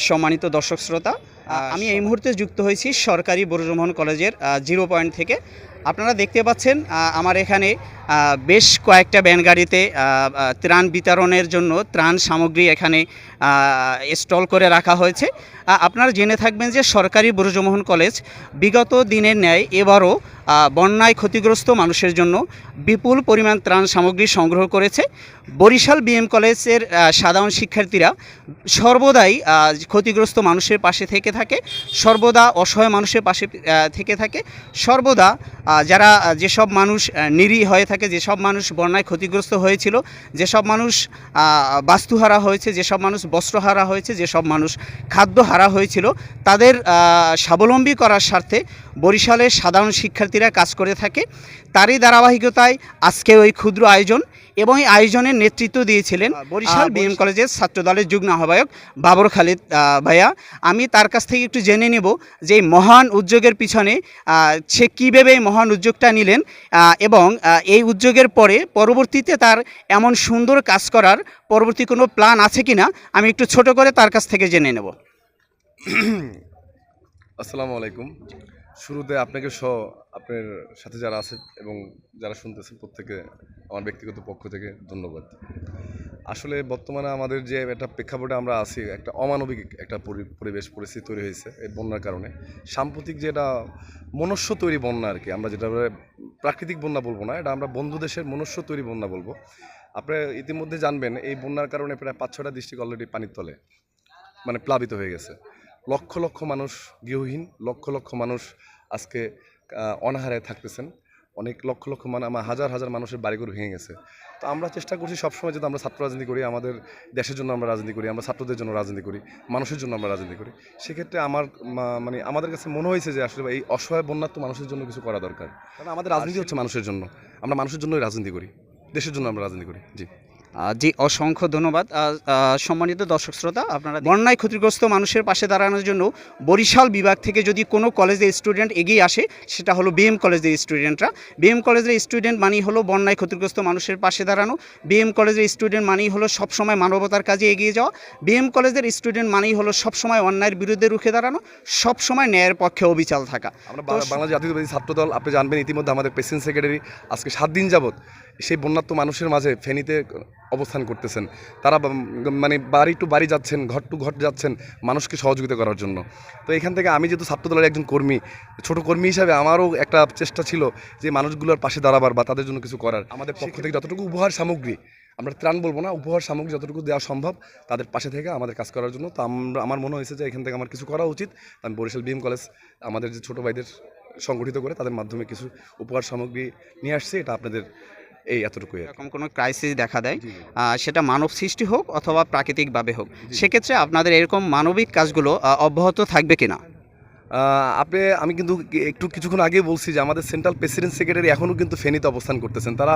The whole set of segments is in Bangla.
সম্মানিত দর্শক শ্রোতা আমি এই মুহূর্তে যুক্ত হয়েছি সরকারি বরুজমোহন কলেজের জিরো পয়েন্ট থেকে আপনারা দেখতে পাচ্ছেন আমার এখানে বেশ কয়েকটা ব্যান গাড়িতে ত্রাণ বিতরণের জন্য ত্রাণ সামগ্রী এখানে স্টল করে রাখা হয়েছে। আপনারা জেনে থাকবেন যে সরকারি বরুজমোহন কলেজ বিগত দিনের ন্যায় এবারও বন্যায় ক্ষতিগ্রস্ত মানুষের জন্য বিপুল পরিমাণ ত্রাণ সামগ্রী সংগ্রহ করেছে। বরিশাল বিএম কলেজের সাধারণ শিক্ষার্থীরা সর্বদাই ক্ষতিগ্রস্ত মানুষের পাশে থেকে থাকে, সর্বদা অসহায় মানুষের পাশে থেকে থাকে, সর্বদা যারা যেসব মানুষ নিরীহ হয়ে থাকে, যেসব মানুষ বন্যায় ক্ষতিগ্রস্ত হয়েছিল, যেসব মানুষ বাস্তুহারা হয়েছে, যেসব মানুষ বস্ত্রহারা হয়েছে, যেসব মানুষ খাদ্য হারা হয়েছিল, তাদের স্বাবলম্বী করার স্বার্থে বরিশালের সাধারণ শিক্ষার্থীরা কাজ করে থাকে। তারই ধারাবাহিকতায় আজকে ওই ক্ষুদ্র আয়োজন এবং এই আয়োজনের নেতৃত্ব দিয়েছিলেন বরিশাল বিএম কলেজের ছাত্রদলের যুগ্ম আহ্বায়ক বাবর খালিদ ভাইয়া। আমি তার কাছ থেকে একটু জেনে নেব যে এই মহান উদ্যোগের পিছনে সে কীভাবে এই মহান উদ্যোগটা নিলেন এবং এই উদ্যোগের পরে পরবর্তীতে তার এমন সুন্দর কাজ করার পরবর্তী কোনো প্ল্যান আছে কি না আমি একটু ছোট করে তার কাছ থেকে জেনে নেব। আসসালামু আলাইকুম। শুরুতে আপনাকে সহ আপনার সাথে যারা আছে এবং যারা শুনতেছেন প্রত্যেকে আমার ব্যক্তিগত পক্ষ থেকে ধন্যবাদ। আসলে বর্তমানে আমাদের যে একটা প্রেক্ষাপটে আমরা আছি, একটা অমানবিক একটা পরি- পরিবেশ, পরিস্থিতি তৈরি হয়েছে এই বন্যার কারণে। সাম্প্রতিক যেটা মনুষ্য তৈরি বন্যা আর কি, আমরা যেটা প্রাকৃতিক বন্যা বলব না, এটা আমরা বন্ধু দেশের মনুষ্য তৈরি বন্যা বলব। আপনারা ইতিমধ্যে জানবেন, এই বন্যার কারণে প্রায় পাঁচ ছটা ডিস্ট্রিক্ট অলরেডি পানির তলে মানে প্লাবিত হয়ে গেছে। লক্ষ লক্ষ মানুষ গৃহহীন, লক্ষ লক্ষ মানুষ আজকে অনাহারে থাকতেছেন। অনেক লক্ষ লক্ষ মানে আমার হাজার হাজার মানুষের বাড়িঘর ভেঙে গেছে। তো আমরা চেষ্টা করছি সবসময় যদি আমরা ছাত্র রাজনীতি করি আমাদের দেশের জন্য আমরা রাজনীতি করি আমরা ছাত্রদের জন্য রাজনীতি করি মানুষের জন্য আমরা রাজনীতি করি। সেক্ষেত্রে আমার মানে আমাদের কাছে মনে হয়েছে যে আসলে এই অসহায় বন্যাত্ম মানুষের জন্য কিছু করা দরকার। কারণ আমাদের রাজনীতি হচ্ছে মানুষের জন্য। আমরা মানুষের জন্যই রাজনীতি করি দেশের জন্য আমরা রাজনীতি করি। জি। জি অসংখ্য ধন্যবাদ। সম্মানিত দর্শক শ্রোতা আপনারা বন্যায় ক্ষতিগ্রস্ত মানুষের পাশে দাঁড়ানোর জন্য বরিশাল বিভাগ থেকে যদি কোনো কলেজের স্টুডেন্ট এগিয়ে আসে সেটা হলো বিএম কলেজের স্টুডেন্টরা বিএম কলেজের স্টুডেন্ট মানেই হলো বন্যায় ক্ষতিগ্রস্ত মানুষের পাশে দাঁড়ানো। বিএম কলেজের স্টুডেন্ট মানেই হলো সবসময় মানবতার কাজে এগিয়ে যাওয়া। বিএম কলেজের স্টুডেন্ট মানেই হলো সবসময় অন্যায়ের বিরুদ্ধে রুখে দাঁড়ানো সবসময় ন্যায়ের পক্ষে অবিচাল থাকা। আমরা বাংলাদেশ জাতীয়তাবাদী ছাত্রদল আপনি জানবেন ইতিমধ্যে আমাদের প্রেসিডেন্ট সেক্রেটারি আজকে সাত দিন যাবৎ সেই বন্যাত্ম মানুষের মাঝে ফেনীতে অবস্থান করতেছেন। তারা মানে বাড়ি টু বাড়ি যাচ্ছেন ঘর টু ঘর যাচ্ছেন মানুষকে সহযোগিতা করার জন্য। তো এখান থেকে আমি যেহেতু ছাত্রদলের একজন কর্মী ছোট কর্মী হিসাবে আমারও একটা চেষ্টা ছিল যে মানুষগুলোর পাশে দাঁড়াবার বা তাদের জন্য কিছু করার। আমাদের পক্ষ থেকে যতটুকু উপহার সামগ্রী আমরা ত্রাণ বলব না উপহার সামগ্রী যতটুকু দেওয়া সম্ভব তাদের পাশে থেকে আমাদের কাজ করার জন্য। তো আমরা আমার মনে হয়েছে যে এখান থেকে আমার কিছু করা উচিত। আমি বরিশাল বিএম কলেজ আমাদের যে ছোটো ভাইদের সংগঠিত করে তাদের মাধ্যমে কিছু উপহার সামগ্রী নিয়ে আসছে এটা আপনাদের এই এতটুকুই এরকম কোনো ক্রাইসিস দেখা দেয়। সেটা মানব সৃষ্টি হোক অথবা প্রাকৃতিকভাবে হোক। সেক্ষেত্রে আপনাদের এরকম মানবিক কাজগুলো অব্যাহত থাকবে কিনা? আপনি, আমি কিন্তু একটু কিছুক্ষণ আগেই বলছি যে আমাদের সেন্ট্রাল প্রেসিডেন্ট সেক্রেটারি এখনও কিন্তু ফেনীতে অবস্থান করতেছেন। তারা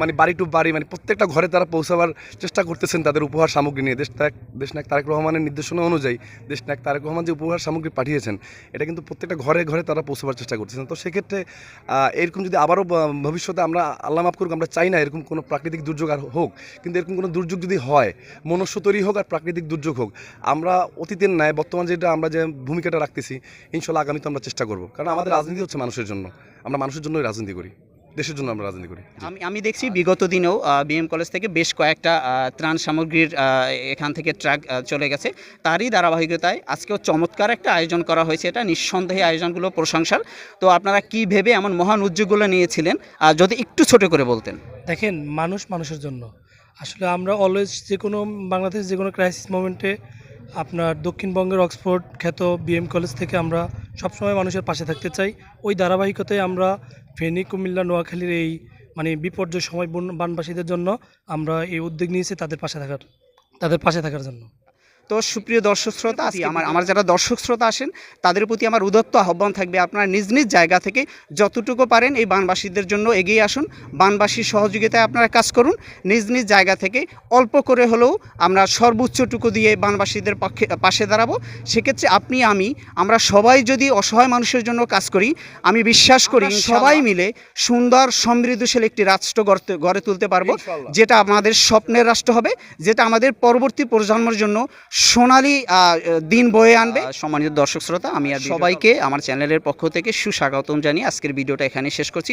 মানে বাড়ি টু বাড়ি মানে প্রত্যেকটা ঘরে তারা পৌঁছাবার চেষ্টা করতেছেন তাদের উপহার সামগ্রী নিয়ে। দেশ নায়ক দেশ নায়ক তারেক রহমানের নির্দেশনা অনুযায়ী দেশ নায়ক তারেক রহমান যে উপহার সামগ্রী পাঠিয়েছেন, এটা কিন্তু প্রত্যেকটা ঘরে ঘরে তারা পৌঁছাবার চেষ্টা করতেছেন। তো সেক্ষেত্রে এরকম যদি আবারও ভবিষ্যতে আমরা আল্লাহ মাফ করুক, আমরা চাই না এরকম কোনো প্রাকৃতিক দুর্যোগ আর হোক, কিন্তু এরকম কোনো দুর্যোগ যদি হয়, মনুষ্য তৈরি হোক আর প্রাকৃতিক দুর্যোগ হোক, আমরা অতীতের ন্যায়, বর্তমান যেটা আমরা যে ভূমিকাটা রাখতেছি ইনশাল্লাহ আগামীতে আমরা চেষ্টা করব। কারণ আমাদের রাজনীতি হচ্ছে মানুষের জন্য। আমরা মানুষের জন্যই রাজনীতি করি দেশের জন্য আমরা রাজনীতি করি। আমি আমি দেখছি বিগত দিনেও বিএম কলেজ থেকে বেশ কয়েকটা ত্রাণ সামগ্রীর এখান থেকে ট্রাক চলে গেছে। তারই ধারাবাহিকতায় আজকেও চমৎকার একটা আয়োজন করা হয়েছে। এটা নিঃসন্দেহে আয়োজনগুলো প্রশংসার। তো আপনারা কি ভেবে এমন মহান উদ্যোগগুলো নিয়েছিলেন? যদি একটু ছোট করে বলতেন। দেখেন মানুষ মানুষের জন্য। আসলে আমরা অলওয়েজ যে কোনো বাংলাদেশ যে কোনো ক্রাইসিস মোমেন্টে আপনার দক্ষিণবঙ্গের অক্সফোর্ড খ্যাত বিএম কলেজ থেকে আমরা সবসময় মানুষের পাশে থাকতে চাই। ওই ধারাবাহিকতায় আমরা ফেনী, কুমিল্লা, নোয়াখালীর এই মানে বিপর্যয় সময় বন- বানবাসীদের জন্য আমরা এই উদ্যোগ নিয়েছি তাদের পাশে থাকার, তাদের পাশে থাকার জন্য। তো সুপ্রিয় দর্শক শ্রোতা আজকে আমার আমার যারা দর্শক শ্রোতা আসেন তাদের প্রতি আমার উদত্ত আহ্বান থাকবে আপনারা নিজ নিজ জায়গা থেকে যতটুকু পারেন এই বানবাসীদের জন্য এগিয়ে আসুন। বানবাসীর সহযোগিতায় আপনারা কাজ করুন। নিজ নিজ জায়গা থেকে অল্প করে হলেও আমরা সর্বোচ্চটুকু দিয়ে বানবাসীদের পক্ষে পাশে দাঁড়াবো। সেক্ষেত্রে আপনি আমি আমরা সবাই যদি অসহায় মানুষের জন্য কাজ করি আমি বিশ্বাস করি সবাই মিলে সুন্দর সমৃদ্ধশীল একটি রাষ্ট্র গড়তে গড়ে তুলতে পারব। যেটা আমাদের স্বপ্নের রাষ্ট্র হবে যেটা আমাদের পরবর্তী প্রজন্মের জন্য সোনালি দিন বয়ে আনবে। সম্মানিত দর্শক শ্রোতা আমি আর সবাইকে আমার চ্যানেলের পক্ষ থেকে সুস্বাগতম জানিয়ে আজকের ভিডিওটা এখানে শেষ করছি।